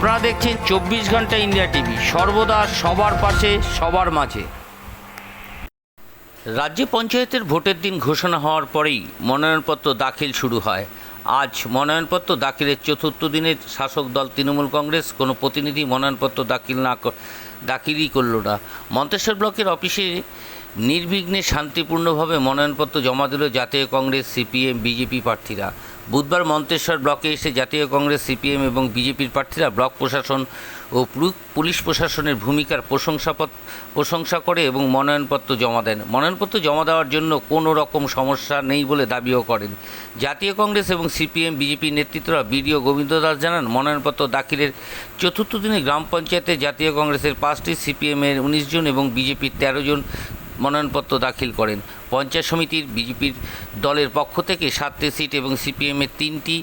আপনারা দেখছেন চব্বিশ ঘণ্টা ইন্ডিয়া টিভি, সর্বদা সবার পাশে, সবার মাঝে। রাজ্য পঞ্চায়েতের ভোটের দিন ঘোষণা হওয়ার পরেই মনোনয়নপত্র দাখিল শুরু হয়। আজ মনোনয়নপত্র দাখিলের চতুর্থ দিনে শাসক দল তৃণমূল কংগ্রেস কোনো প্রতিনিধি মনোনয়নপত্র দাখিল না দাখিলই করল না। মন্তেশ্বর ব্লকের অফিসে নির্বিঘ্নে শান্তিপূর্ণভাবে মনোনয়নপত্র জমা দিল জাতীয় কংগ্রেস, সিপিএম, বিজেপি প্রার্থীরা। বুধবার মন্তেশ্বর ব্লকে এসে জাতীয় কংগ্রেস, সিপিএম এবং বিজেপির প্রার্থীরা ব্লক প্রশাসন ও পুলিশ প্রশাসনের ভূমিকার প্রশংসাপত, প্রশংসা করে এবং মনোনয়নপত্র জমা দেন। মনোনয়নপত্র জমা দেওয়ার জন্য কোনো রকম সমস্যা নেই বলে দাবিও করেন। জাতীয় কংগ্রেস এবং সিপিএম বিজেপি নেতৃত্বরা বিডিও গোবিন্দ দাস জানান, মনোনয়নপত্র দাখিলের চতুর্থ দিনে গ্রাম পঞ্চায়েতে জাতীয় কংগ্রেসের পাঁচটি, সিপিএমের উনিশ জন এবং বিজেপির তেরো জন মনোনয়নপত্র দাখিল করেন। পঞ্চায়েত সমিতির বিজেপির দলের পক্ষ থেকে সাতটি সিট এবং সিপিএমের তিনটি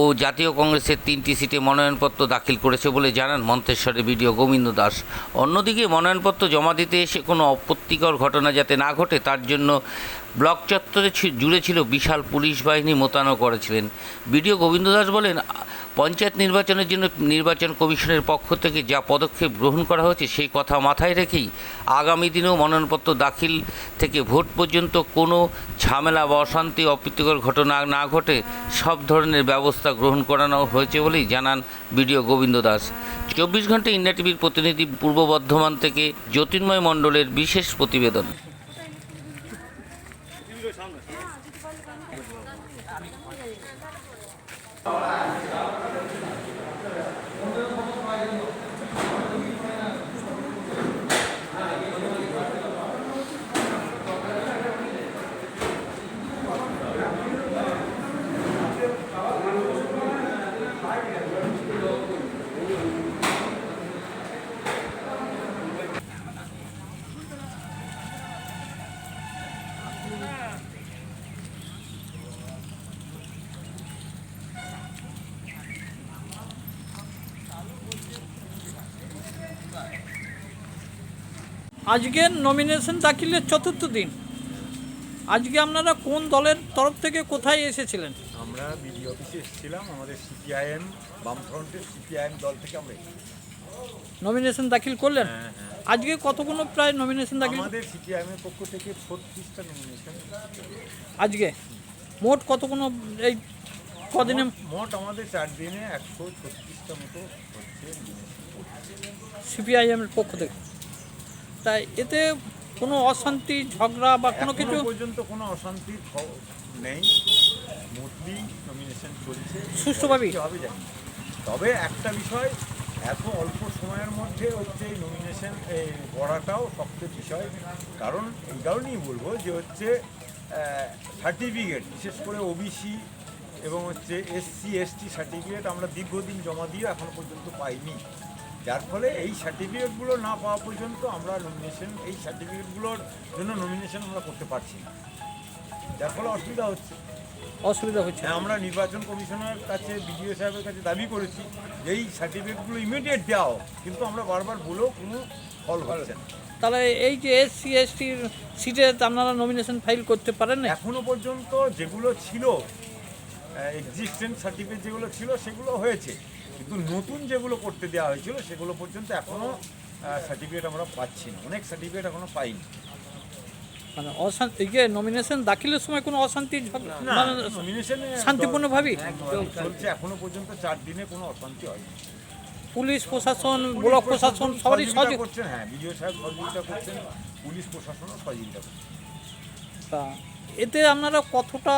ও জাতীয় কংগ্রেসের তিনটি সিটে মনোনয়নপত্র দাখিল করেছে বলে জানান মন্তেশ্বরের বিডিও গোবিন্দ দাস। অন্যদিকে মনোনয়নপত্র জমা দিতে এসে কোনো আপত্তিকর ঘটনা যাতে না ঘটে, তার জন্য ব্লক চত্বরে জুড়ে ছিল বিশাল পুলিশ বাহিনী মোতায়েন করেছিলেন। বিডিও গোবিন্দ দাস বলেন পঞ্চায়েত নির্বাচনের জন্য নির্বাচন কমিশনের পক্ষ থেকে যা পদক্ষেপ গ্রহণ করা হয়েছে সেই কথা মাথায় রেখেই আগামী দিনেও মনোনয়নপত্র দাখিল থেকে ভোট পর্যন্ত কোনো ঝামেলা বা অশান্তি, অপ্রীতিকর ঘটনা না ঘটে সব ধরনের ব্যবস্থা গ্রহণ করানো হয়েছে বলেই জানান বিডিও গোবিন্দ দাস। চব্বিশ ঘণ্টা ইন্ডিয়া টিভির প্রতিনিধি পূর্ব বর্ধমান থেকে জ্যোতির্ময় মণ্ডলের বিশেষ প্রতিবেদন। Yeah. আজকের নমিনেশন দাখিলের চতুর্থ দিন। আজকে আপনারা কোন দলের তরফ থেকে কোথায় এসেছিলেন? আমরা বিডি অফিসে এসেছিলাম আমাদের সিপিআইএম বামফ্রন্টের সিপিআইএম দল থেকে আমরা। নমিনেশন দাখিল করলেন? হ্যাঁ হ্যাঁ। আজকে কতগুলো প্রায় নমিনেশন দাখিল? আমাদের সিপিআইএম এর পক্ষ থেকে ছত্রিশটা নমিনেশন আজকে মোট কতগুলো এই কদিনে? মোট আমাদের চার দিনে একশো ছত্রিশটা মতো হচ্ছে nomination। সিপিআইএম এর পক্ষ থেকে। তাই এতে কোনো অশান্তি ঝগড়া বা কোনো কিছু পর্যন্ত কোনো অশান্তির নেই। স্মুথলি নমিনেশন চলছে। সুষ্ঠুভাবেই? হবে জানি তবে একটা বিষয় এত অল্প সময়ের মধ্যে হচ্ছে এই নমিনেশন করাটাও শক্ত বিষয়। কারণ এই কারণেই বলব যে হচ্ছে সার্টিফিকেট বিশেষ করে ওবিসি এবং হচ্ছে এসসি এসটি সার্টিফিকেট আমরা দীর্ঘদিন জমা দিয়ে এখনও পর্যন্ত পাইনি। যার ফলে এই সার্টিফিকেটগুলো না পাওয়া পর্যন্ত আমরা নমিনেশন এই সার্টিফিকেটগুলোর জন্য নমিনেশন আমরা করতে পারছি না। যার ফলে অসুবিধা হচ্ছে। অসুবিধা হচ্ছে। হ্যাঁ আমরা নির্বাচন কমিশনের কাছে বিডিও সাহেবের কাছে দাবি করেছি যে এই সার্টিফিকেটগুলো ইমিডিয়েট দেওয়া কিন্তু আমরা বারবার বলেও কোনো ফল হচ্ছে না। তাহলে এই যে এসসি এসটির সিটে আপনারা নমিনেশন ফাইল করতে পারেন এখনও পর্যন্ত যেগুলো ছিল এক্সিস্টেন্ট সার্টিফিকেট যেগুলো ছিল সেগুলো হয়েছে। কিন্তু নতুন যেগুলো করতে দেওয়া হয়েছিল সেগুলো পর্যন্ত এখনও সার্টিফিকেট আমরা পাচ্ছি না। অনেক সার্টিফিকেট এখনও পাইনি। মানে অশান্তি যে নমিনেশন দাখিলের সময় কোনো অশান্তি ঝগড়া না মানে শান্তিপূর্ণভাবেই? চলছে এখনও পর্যন্ত চার দিনে কোনো অশান্তি হয়নি। পুলিশ প্রশাসন ব্লক প্রশাসন সবারই সহযোগিতা করছেন হ্যাঁ বিডিও সাহেব সহযোগিতা করছেন পুলিশ প্রশাসনও সহযোগিতা করছেন তা এতে আপনারা কতটা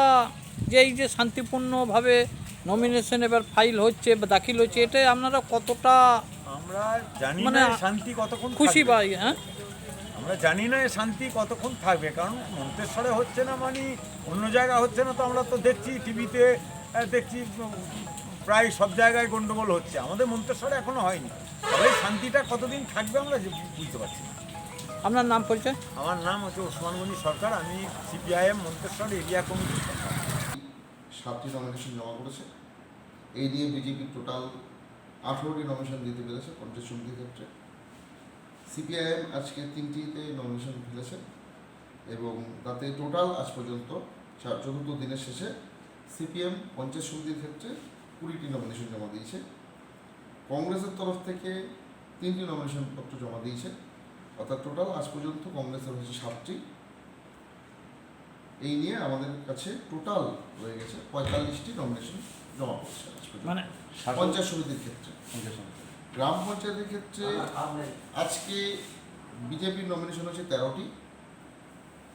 যে এই যে শান্তিপূর্ণভাবে নমিনেশন এবার ফাইল হচ্ছে বা দাখিল হচ্ছে এতে আপনারা কতটা আমরা জানি মানে শান্তি কতক্ষণ খুশি থাকবে। বা হ্যাঁ? আমরা জানি না শান্তি কতক্ষণ থাকবে কারণ মন্তেশ্বরে হচ্ছে না মানে অন্য জায়গায় হচ্ছে না তো আমরা তো দেখছি টিভিতে দেখছি প্রায় সব জায়গায় গন্ডগোল হচ্ছে। আমাদের মন্তেশ্বরে এখনও হয়নি। তবে শান্তিটা কতদিন থাকবে আমরা বুঝতে পারছি না। আপনার নাম পরিচয়? আমার নাম হচ্ছে ওসমান গনি সরকার আমি সিপিআইএম মন্তেশ্বর এরিয়া কমিটির সাতটি নমিনেশন জমা করেছে। এই নিয়ে বিজেপি টোটাল আঠেরোটি নমিনেশন দিতে পেরেছে পঞ্চায়েত সমিতির ক্ষেত্রে। সিপিআইএম আজকে তিনটিতে নমিনেশন ফেলেছে এবং তাতে টোটাল আজ পর্যন্ত চার, চতুর্থ দিনের শেষে সিপিএম পঞ্চায়েত সমিতির ক্ষেত্রে কুড়িটি নমিনেশন জমা দিয়েছে। কংগ্রেসের তরফ থেকে তিনটি নমিনেশন পত্র জমা দিয়েছে। অর্থাৎ টোটাল আজ পর্যন্ত কংগ্রেসের হয়েছে সাতটি। এই নিয়ে আমাদের কাছে টোটাল রয়ে গেছে পঁয়তাল্লিশটি নমিনেশন জমা পড়ছে। মানে পঞ্চায়েত সমিতির ক্ষেত্রে। গ্রাম পঞ্চায়েতের ক্ষেত্রে আজকে বিজেপির নমিনেশন হয়েছে তেরোটি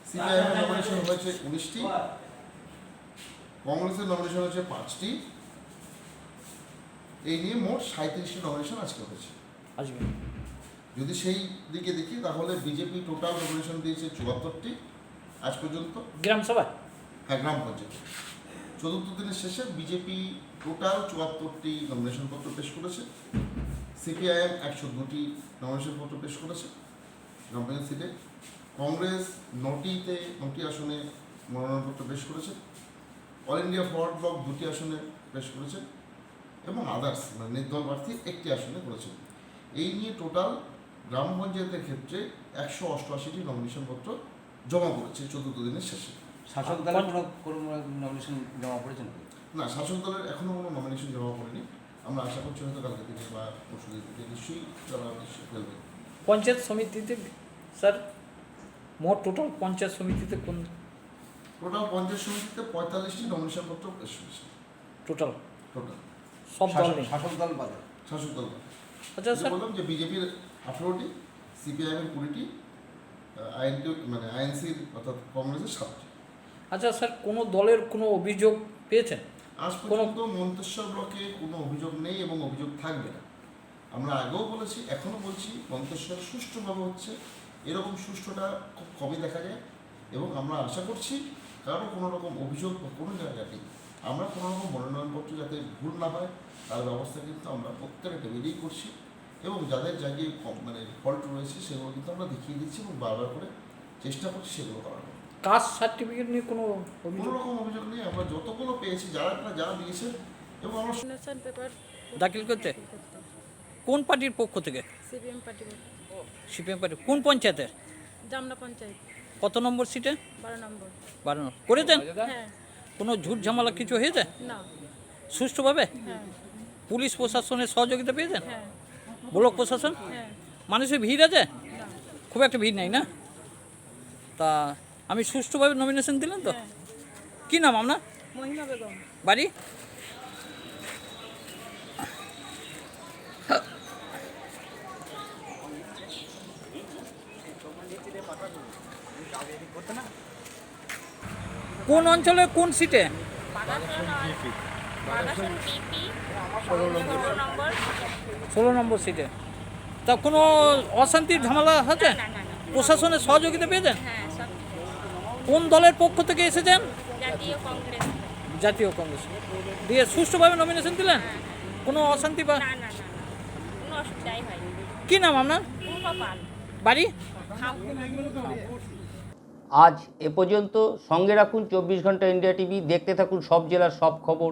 সিপিআইএম নমিনেশন হয়েছে উনিশটি কংগ্রেসের নমিনেশন হয়েছে পাঁচটি। এই নিয়ে মোট সাঁত্রিশটি নমিনেশন আজকে হয়েছে। আসবে। যদি সেই দিকে দেখি তাহলে বিজেপি টোটাল নমিনেশন দিয়েছে চুয়াত্তরটি আজ পর্যন্ত? গ্রাম সভায়? হ্যাঁ গ্রাম পঞ্চায়েত। চতুর্থ দিনের শেষে বিজেপি টোটাল চুয়াত্তরটি নমিনেশন পত্র পেশ করেছে। সিপিআইএম একশো দুটি নমিনেশন পত্র পেশ করেছে গ্রাম পঞ্চায়েত সিটে কংগ্রেস নটিতে নটি আসনে মনোনয়নপত্র পেশ করেছে। অল ইন্ডিয়া ফরওয়ার্ড ব্লক দুটি আসনে পেশ করেছে এবং আদার্স মানে নির্দল প্রার্থী একটি আসনে করেছে। এই নিয়ে টোটাল গ্রাম পঞ্চায়েতের ক্ষেত্রে একশো অষ্টআশিটি নমিনেশন পত্র জমা পড়েছে চতুর্থ দিনের শেষে। শাসক দলের কোনো কোনো নমিনেশন জমা পড়েছেন না শাসক দলের এখনও কোনো নমিনেশন জমা পড়েনি। আমরা আশা করছি হয়তো কালকে থেকে বা পরশু দিন থেকে নিশ্চয়ই তারা ফেলবে পঞ্চায়েত সমিতিতে স্যার মোট টোটাল পঞ্চায়েত সমিতিতে কোন টোটাল পঞ্চায়েত সমিতিতে পঁয়তাল্লিশটি নমিনেশন পত্র পেশ হয়েছে টোটাল টোটাল সব দল নেই? শাসক দল বাদে। শাসক দল আচ্ছা স্যার। বললাম যে বিজেপির আঠেরোটি সিপিআইএমের কুড়িটি আইএনটি মানে আইএনসির অর্থাৎ কংগ্রেসের সাতটি আচ্ছা স্যার কোনো দলের কোনো অভিযোগ পেয়েছেন? আজ পর্যন্ত মন্তেশ্বর ব্লকে কোনো অভিযোগ নেই এবং অভিযোগ থাকবে না। আমরা আগেও বলেছি এখনও বলছি মন্তেশ্বর সুষ্ঠুভাবে হচ্ছে। এরকম সুষ্ঠুটা খুব কমই দেখা যায়? এবং আমরা আশা করছি কারও কোনো রকম অভিযোগ বা কোনো জায়গায় নেই। আমরা কোনো রকম মনোনয়নপত্র যাতে ভুল না হয় তার ব্যবস্থা কিন্তু আমরা প্রত্যেকটা টেবিলেই করছি। এবং যাদের জায়গায় কম- মানে ফল্ট রয়েছে সেগুলো কিন্তু আমরা দেখিয়ে দিচ্ছি এবং বারবার করে চেষ্টা করছি সেগুলো করার কাস্ট সার্টিফিকেট নিয়ে কোনো কোনো অভিযোগ রকম অভিযোগ নেই। আমরা যতগুলো পেয়েছি যারা যারা দিয়েছে এবং আমরা পেপার দাখিল করতে? কোন পার্টির পক্ষ থেকে? CPM party. CPM party. কোন পঞ্চায়েতের? জামনা পঞ্চায়েত। কত নম্বর সিটে? বারো নম্বর। বারো নম্বর। করেছেন হ্যাঁ। কোনো ঝুট ঝামেলা কিছু হয়েছে? না। সুষ্ঠুভাবে? হ্যাঁ। পুলিশ প্রশাসনের সহযোগিতা পেয়েছেন? হ্যাঁ। ব্লক প্রশাসন? হ্যাঁ মানুষের ভিড় আছে? খুব একটা ভিড় নেই না? তা আমি সুষ্ঠুভাবে নমিনেশন দিলেন তো? হ্যাঁ। কী নাম আপনার? বাড়ি? কোন অঞ্চলে কোন সিটে? ষোলো নম্বর সিটে তা কোনো অশান্তির ঝামেলা আছে প্রশাসনের সহযোগিতা পেয়েছেন? হ্যাঁ কোন দলের পক্ষ থেকে এসেছেন? জাতীয় কংগ্রেস। দিয়ে সুষ্ঠুভাবে নমিনেশন দিলেন? কোনো অশান্তি বা না না না না। কোনো অসুবিধাই হয়নি কী নাম আপনার? বাড়ি? আজ এ পর্যন্ত সঙ্গে রাখুন চব্বিশ ঘণ্টা ইন্ডিয়া টিভি। দেখতে থাকুন সব জেলার সব খবর।